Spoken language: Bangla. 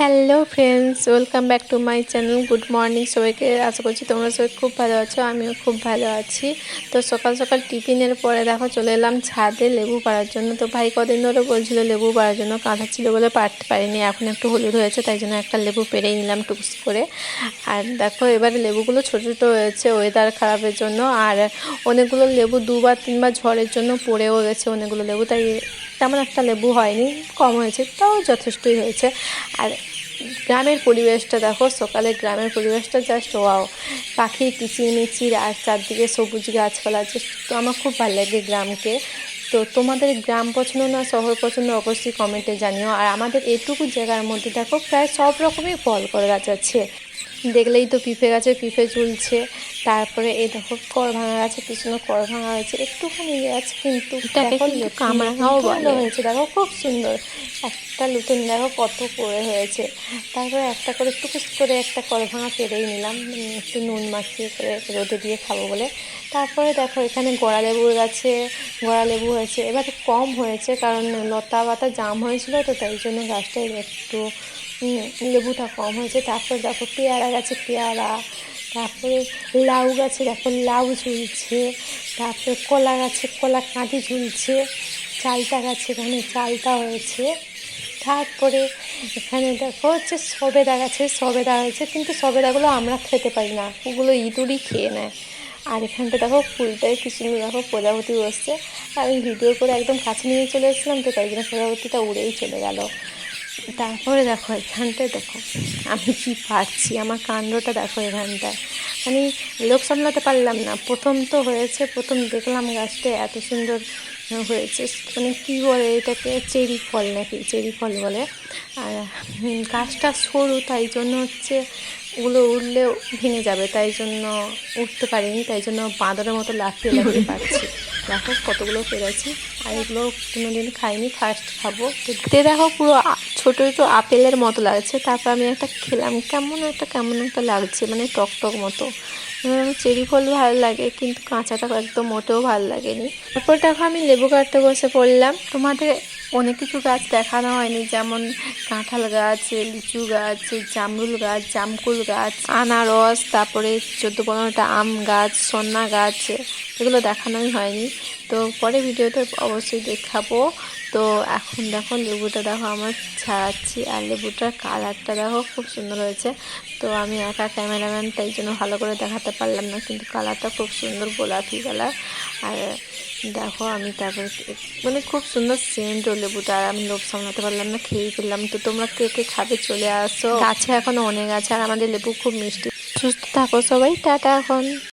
Hello friends welcome back to my channel good morning সবাইকে। আশা করছি তোমরা সবাই খুব ভালো আছো, আমিও খুব ভালো আছি। তো সকাল সকাল টিফিনের পরে দেখো, চলে এলাম ছাদে লেবু পাড়ার জন্য। তো ভাই কদিন ধরে বলছিল লেবু পাড়ার জন্য কাঁথা ছিল বলে পারতে পারিনি। এখন একটু হলুদ হয়েছে, তাই জন্য একটা লেবু পেরেই নিলাম টুকস করে। আর দেখো, এবারে লেবুগুলো ছোটো ছোটো হয়েছে ওয়েদার খারাপের জন্য। আর অনেকগুলো লেবু দুবার, তিনবার ঝড়ের জন্য পড়েও গেছে অনেকগুলো লেবু, তাই তেমন একটা লেবু হয়নি। কম হয়েছে, তাও যথেষ্টই হয়েছে। আর গ্রামের পরিবেশটা দেখো সকালে গ্রামের পরিবেশটা জাস্ট ওয়াও পাখির কিচিরমিচির আর চারদিকে সবুজ গাছপালা তো আমার খুব ভালো লাগে গ্রামকে। তো তোমাদের গ্রাম পছন্দ না শহর পছন্দ অবশ্যই কমেন্টে জানিও। আর আমাদের এটুকু জায়গার মধ্যে দেখো, প্রায় সব রকমই ফল করে গাছ আছে। দেখলেই তো পিঁপে গাছে পিঁপে ঝুলছে। তারপরে এই দেখো কর ভাঙা গাছে পিছনে কর ভাঙা হয়েছে একটুখানি গাছ কিন্তু কামরাঙাও বলে। হয়েছে দেখো খুব সুন্দর। একটা লুতুন দেখো কত করে হয়েছে। তারপরে একটা করে টুকুস করে একটা কর ভাঙা পেরেই নিলাম একটু নুন মাখিয়ে করে রোদে দিয়ে খাব বলে। তারপরে দেখো এখানে গড়া লেবুর গাছে গড়া লেবু হয়েছে। এবার কম হয়েছে কারণ লতা পাতা জাম হয়েছিল তো তাই জন্য গাছটা একটু লেবুটা কম হয়েছে। তারপর দেখো পেয়ারা গাছে পেয়ারা তারপরে লাউ গাছে দেখো লাউ ঝুলছে, তারপরে কলা গাছে কলা কাঁদি ঝুলছে চালতা গাছে এখানে চালতা হয়েছে। তারপরে এখানে দেখো হচ্ছে সবেদা গাছে সবেদা হয়েছে, কিন্তু সবেদাগুলো আমরা খেতে পারি না, ওগুলো ইঁদুরই খেয়ে নেয়। আর এখানটা দেখো ফুলটায় কি সুন্দর, দেখো প্রজাপতি বসছে। আমি ভিডিও করে একদম কাছে নিয়ে চলে এসেছিলাম, তো তাই জন্য প্রজাপতিটা উড়েই চলে গেল। তারপরে দেখো এখানটায় দেখো, আমি কি পাচ্ছি আমার কাণ্ডটা দেখো এখানটায়। আমি লোক সামলাতে পারলাম না। প্রথম তো হয়েছে, প্রথম দেখলাম গাছটা এত সুন্দর হয়েছে। মানে কী বলে এটাকে? চেরি ফল নাকি? চেরি ফল বলে। আর গাছটা সরু, তাই জন্য হচ্ছে ওগুলো উঠলেও ভেঙে যাবে। তাই জন্য উঠতে পারিনি, তাই জন্য বাঁদরের মতো লাফিয়ে লাফিয়ে পাচ্ছি দেখো কতগুলো পেরেছি আর এগুলো কোনো দিন খাইনি ফার্স্ট খাব। দেখতে দেখো পুরো ছোটো ছোটো আপেলের মতো লাগছে। তারপর আমি একটা খেলাম, কেমন একটা কেমন একটা লাগছে মানে টক টক মতো। চেরি ফল ভালো লাগে, কিন্তু কাঁচাটা একদম মোটেও ভালো লাগেনি। তারপর দেখো আমি লেবু কাটতে বসে পড়লাম। তোমাদের অনেক কিছু গাছ দেখানো হয়নি, যেমন কাঁঠাল গাছ, লিচু গাছ, জামরুল গাছ, জামকুল গাছ, আনারস, তারপরে চোদ্দ পনেরোটা আম গাছ, সন্না গাছ, এগুলো দেখানোই হয়নি। তো পরে ভিডিওতে অবশ্যই দেখাবো। তো এখন দেখো লেবুটা দেখো আমার ছাড়াচ্ছি, আর লেবুটার কালারটা দেখো খুব সুন্দর হয়েছে। তো আমি একা ক্যামেরাম্যান, তাই জন্য ভালো করে দেখাতে পারলাম না, কিন্তু কালারটা খুব সুন্দর গোলাপি কালার। আর দেখো, আমি তারপরে মানে খুব সুন্দর সেন্ট ও লেবুটা, আর আমি লোভ সামলাতে পারলাম না, খেয়ে ফেললাম। তো তোমরা কে কে খাবে চলে আসো। গাছে এখনও অনেক আছে, আর আমাদের লেবু খুব মিষ্টি। সুস্থ থাকো সবাই, টাটা এখন।